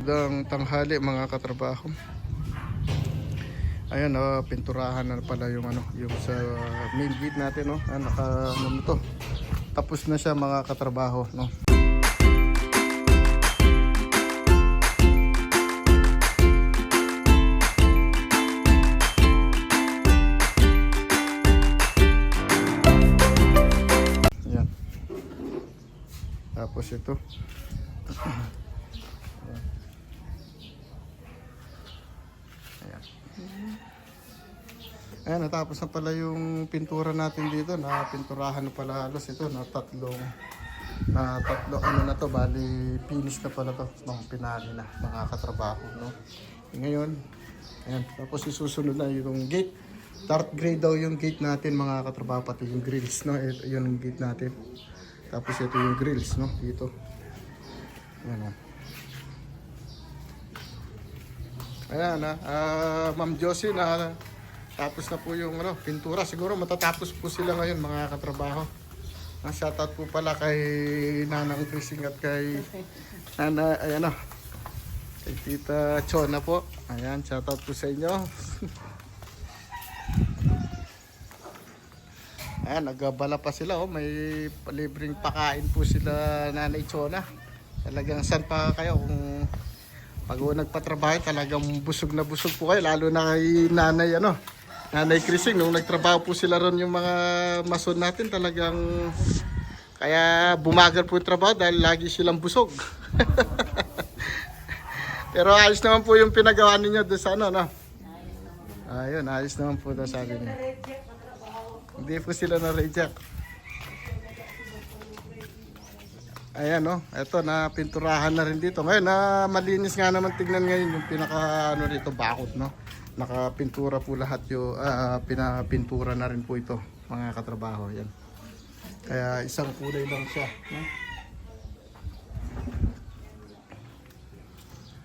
Magandang tanghali mga katrabaho. Ayan, oh, pinturahan na pala yung ano, yung sa main gate natin, no. Ah, naka ano to. Tapos na siya mga katrabaho, no. Ayan. Tapos ito. Ayan, natapos na pala yung pintura natin dito. Na pinturahan na pala halos ito na tatlong na tatlo ano na to bali finish na pala to. Nung pinali na mga katrabaho no? E ngayon ayan tapos isusunod na yung gate. Dark gray daw yung gate natin mga katrabaho pati yung grills no? Ito yun yung gate natin. Tapos ito yung grills no? Dito. Ayan oh. Ayan na, ah, Ma'am Josie na tapos na po yung ano, pintura. Siguro matatapos po sila ngayon mga katrabaho. Ah, shoutout po pala kay Nanang Krising at kay Nana, ayan o, kay Tita Chona po. Ayan, shoutout po sa inyo. Ayan, nagbabala pa sila oh. May libreng pakain po sila Nanay Chona. Talagang san pa kayo kung pag nagpatrabaho talagang busog na busog po kayo lalo na kay nanay ano nanay Krising nung nagtrabaho po sila ron yung mga mason natin talagang kaya bumagal po yung trabaho dahil lagi silang busog. Pero ayos naman po yung pinagawa ninyo doon sa ano no? Ayun ayos naman po daw sabi niya hindi po sila na-reject Ayan no, eto na pinturahan na rin dito. Ngayon na malinis nga naman tignan ngayon yung pinaka ano rito bakod no. Nakapintura po lahat yung ah, pinapintura na rin po ito mga katrabaho yan. Kaya isang kulay lang siya. No?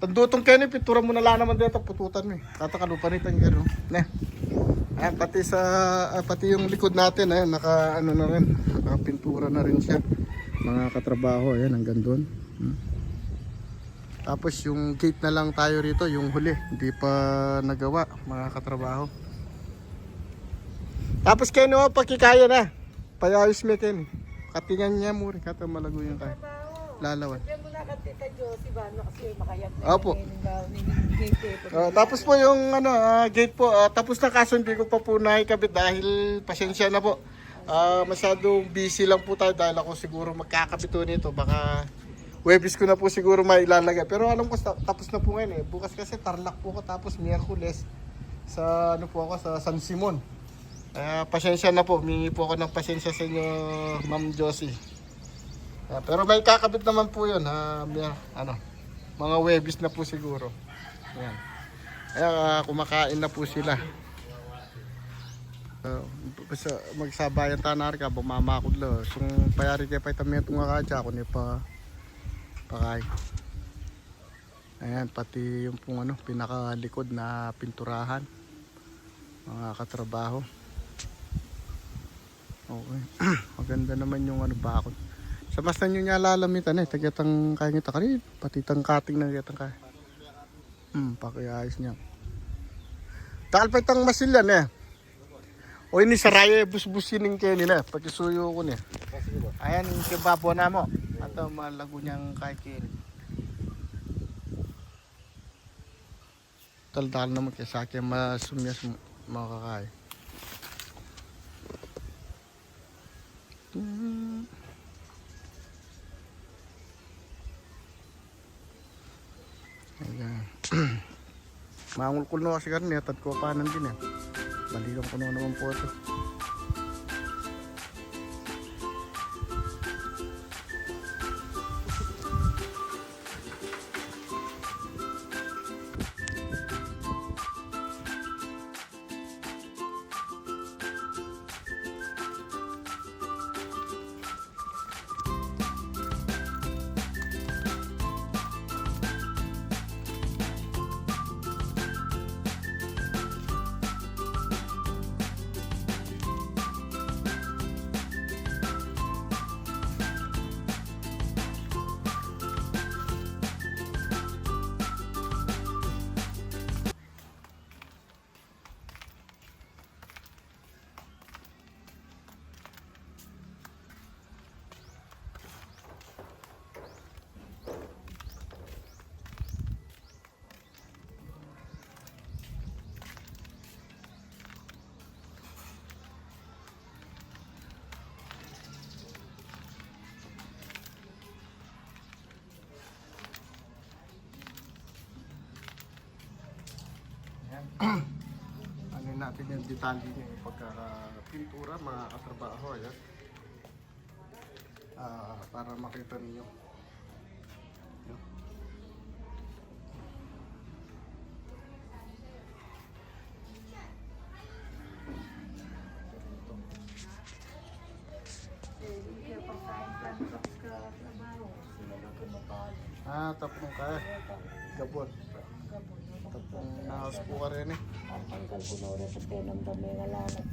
Tandutong Kenny, pintura mo na lang naman dito, pututan mo eh. Katakalipan ito yung Ne. Ayan, pati sa ah, pati yung likod natin, ayan, naka ano na rin, nakapintura na rin siya. Mga katrabaho, ayan, hanggang doon. Hmm. Tapos yung gate na lang tayo rito, yung huli, hindi pa nagawa, mga katrabaho. Tapos kayo no, pakikaya na. Payayos mo Ken. Katingan niya mo rin, kata malago yung tayo. Lalawan. Opo. Ah, tapos po yung ano, ah, gate po, ah, tapos na kaso hindi ko pa po nakikabit dahil pasensya na po. Ah, masyadong busy lang po tayo dahil ako siguro magkakabito nito. Baka Webis ko na po siguro mailalagay. Pero alam ko ta- tapos na po ngayon eh. Bukas kasi Tarlac po ako tapos Miyerkules sa ano po ako sa San Simon. Kaya pasensya na po. Mingi po ako ng pasensya sa inyo, Ma'am Josie. Ah, pero may kakabit naman po yun. Mier- ano, mga Webis na po siguro. Ayan. Kaya ah, kumakain na po sila. Uh, magsabayan tanar ka, bumamakod lo. Kung payari kaya pa itamihan itong akadya, ako ni pa pakay. Ayan, pati yung pong ano, pinakalikod na pinturahan. Mga katrabaho. Okay. Maganda naman yung ano bakod. Sa basta nyo niya lalamitan eh, tagyatang kaya ngita kanil, pati tang kating na tagyatang kaya. Hmm, pakiayos niya. Takal pa itang masilyan eh. O ini saraya busbusin ng kaya nila, pakisuyo ko niya. Ayan, yung kebabo na mo. Ato malago niyang kay kiri. Taldal naman kaya sa akin masumyas makakay. Ayan. Mangulkul na kasi karni at ko panan din eh. Balikan ko na naman po ito. Ayan. ano natin yung detalye niya, yung pagkakapintura, mga katrabaho. Ayan. Ah, para makita niyo. Ayan. Ah, tapong ka. Gabon. Tapong nahas po ka rin eh. Ang tanggal ko na ulit sa pinamdam may ngalanat.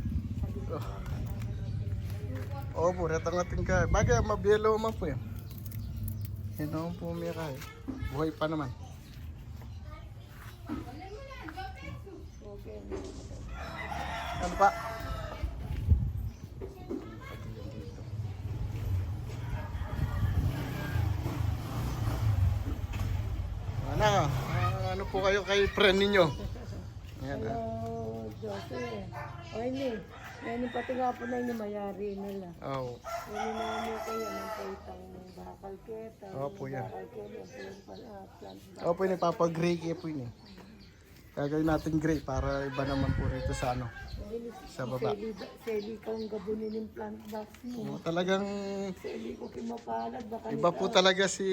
Oo po, retang ating ka. Bagay, mabiyelo man po yan. Yan naman po ka eh. Buhay pa naman. Ano pa? Ano, ah, ano po kayo kay friend ninyo? Ayan, ah. Hello, Jose. Ay, ni. Yan yung pati nga po na yung mayari nila. Oo. Yan yung namin kayo ng kaitang bakal keta. Opo, yan. Bakal keta. Pala, plant. Oo po, yun, ipapag-gray kayo po yun eh. Gagawin natin gray para iba naman po rito sa ano. Sa baba. Seli, seli kang gabunin yung plant box mo. Oo, talagang Seli ko kimapalad. Baka iba po talaga si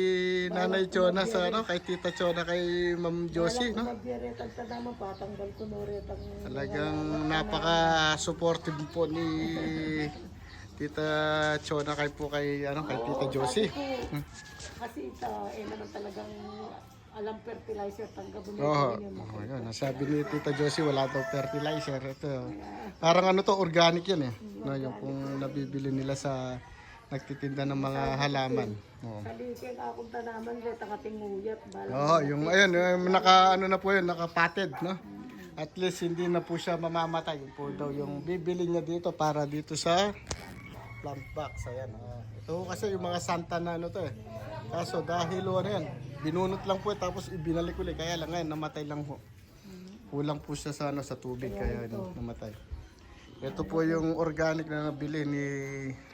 Nanay Chona sa ano, kay Tita Chona kay Ma'am Josie, no? Magdiretag ka naman, patanggal ko no retag ng Talagang napaka-supportive po ni Tita Chona kay po kay ano kay Tita Josie. Ako, kasi ito, eh naman talagang alam fertilizer tanggap mo Oo. Oh, yun. Nasabi ni Tita Josie wala daw fertilizer ito. Parang ano to organic yan eh. No, yung kung nabibili nila sa nagtitinda ng mga halaman. Oo. Sa likin akong tanaman, reta kating nguyat. Bala. Oo, yung ayun, yung naka ano na po yun, nakapatid, no? At least hindi na po siya mamamatay. Yun po daw yung bibili niya dito para dito sa plant box. Ayan. ah. ito kasi yung mga santa na ano to eh. Kaso dahil ano yan, binunot lang po eh, tapos ibinalik ulit. Kaya lang ngayon, namatay lang po. Kulang po siya sa, ano, sa tubig, kaya yun, namatay. Ito po yung organic na nabili ni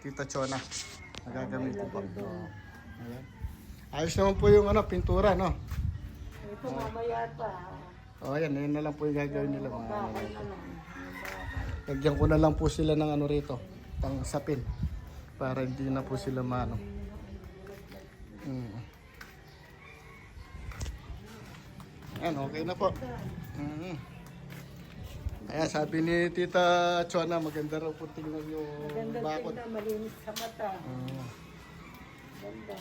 Tita Chona. Nagagamitin po. Ayan. Ayos naman po yung ano, pintura, no? Ito mamaya pa. Oh, ayan, yun na lang po yung gagawin nila. Mga, ano, lagyan ko na lang po sila ng ano rito, pang sapin. Para hindi na po sila maano. Hmm. Ayan, okay na po. Mm. Ayan, sabi ni Tita Chona, maganda raw po tingnan yung Ganda bakod. tingnan, malinis sa mata. Mm. Ganda.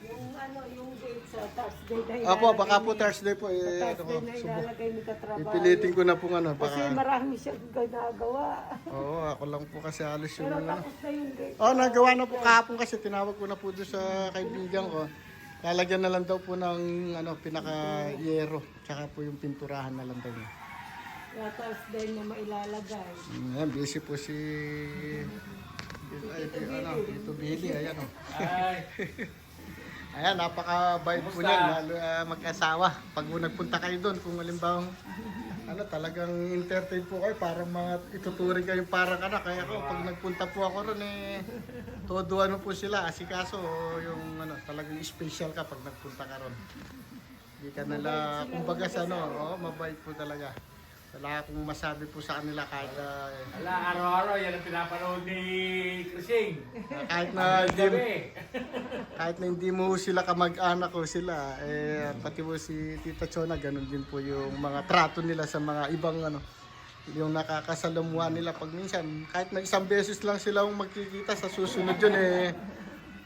Yung ano, yung gate sa Thursday na Apo, ilalagay baka po ni- Thursday po. Eh, ano, Thursday na subo. ilalagay ni katrabaho. Ipilitin ko na po ano. Kasi Baka, marami siyang ginagawa. oo, ako lang po kasi alis yung Pero ano. tapos na yung gate. Oh, nagawa na po kahapon kasi tinawag ko na po doon sa kaibigan ko. Lalagyan na lang daw po ng ano, pinaka yero. Tsaka po yung pinturahan na lang daw niya. Thursday mo mailalagay. Mm, Ayan, busy po si... Ay, ano, Tito Billy, ayan o. ayan, napaka-bait po niyan, lalo ah, mag-asawa. Pag nagpunta kayo doon, kung halimbawa, ano, talagang entertain po kayo, parang mga ituturing kayong parang anak. Kaya ako, pag nagpunta po ako ron, eh, todo ano po sila, asikaso, yung ano, talagang special ka pag nagpunta ka ron. Hindi ka nala, kumbaga sa ano, oh, mabait po talaga. Wala akong masabi po sa kanila kahit ah, Ala, araw-araw yan ang pinapanood ni Krising. kahit na hindi, kahit na hindi mo sila kamag-anak ko sila, eh, pati mo si Tita Chona, ganun din po yung mga trato nila sa mga ibang ano, yung nakakasalamuha nila pag minsan, kahit na isang beses lang sila magkikita sa susunod yun eh,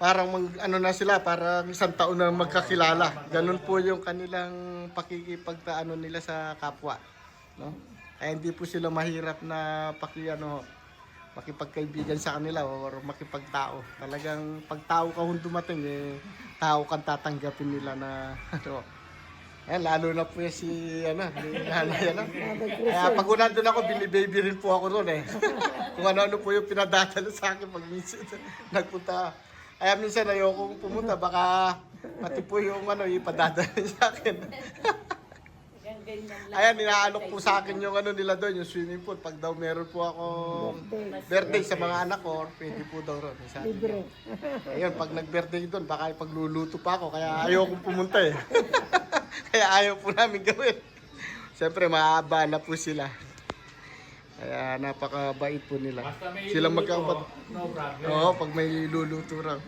parang mag, ano na sila, parang isang taon na magkakilala. Ganun po yung kanilang pakikipagtaano nila sa kapwa. No? Kaya hindi po sila mahirap na paki ano, makipagkaibigan sa kanila or makipagtao. Talagang pag tao ka kung dumating, eh, tao kang tatanggapin nila na ano. Ayan, lalo na po yan si, ano, ni nanay, ano. Kaya pag nandun ako, binibaby rin po ako noon eh. Kung ano-ano po yung pinadadala sa akin pag minsan nagpunta. Kaya minsan ayokong pumunta, baka pati po yung ano, ipadadala sa akin. Yan, ganyan lang. Ayan, inaalok po sa akin yung ano nila doon, yung swimming pool. Pag daw meron po ako birthday sa mga anak ko, pwede po daw ron. Sabi. Libre. Ayun, pag nag-birthday doon, baka ipagluluto pa ako. Kaya ayaw kong pumunta eh. kaya ayaw po namin gawin. Siyempre, maabala po sila. Kaya napakabait po nila. Basta may Silang luluto, magkakapat. No problem. Oo, pag may luluto raw.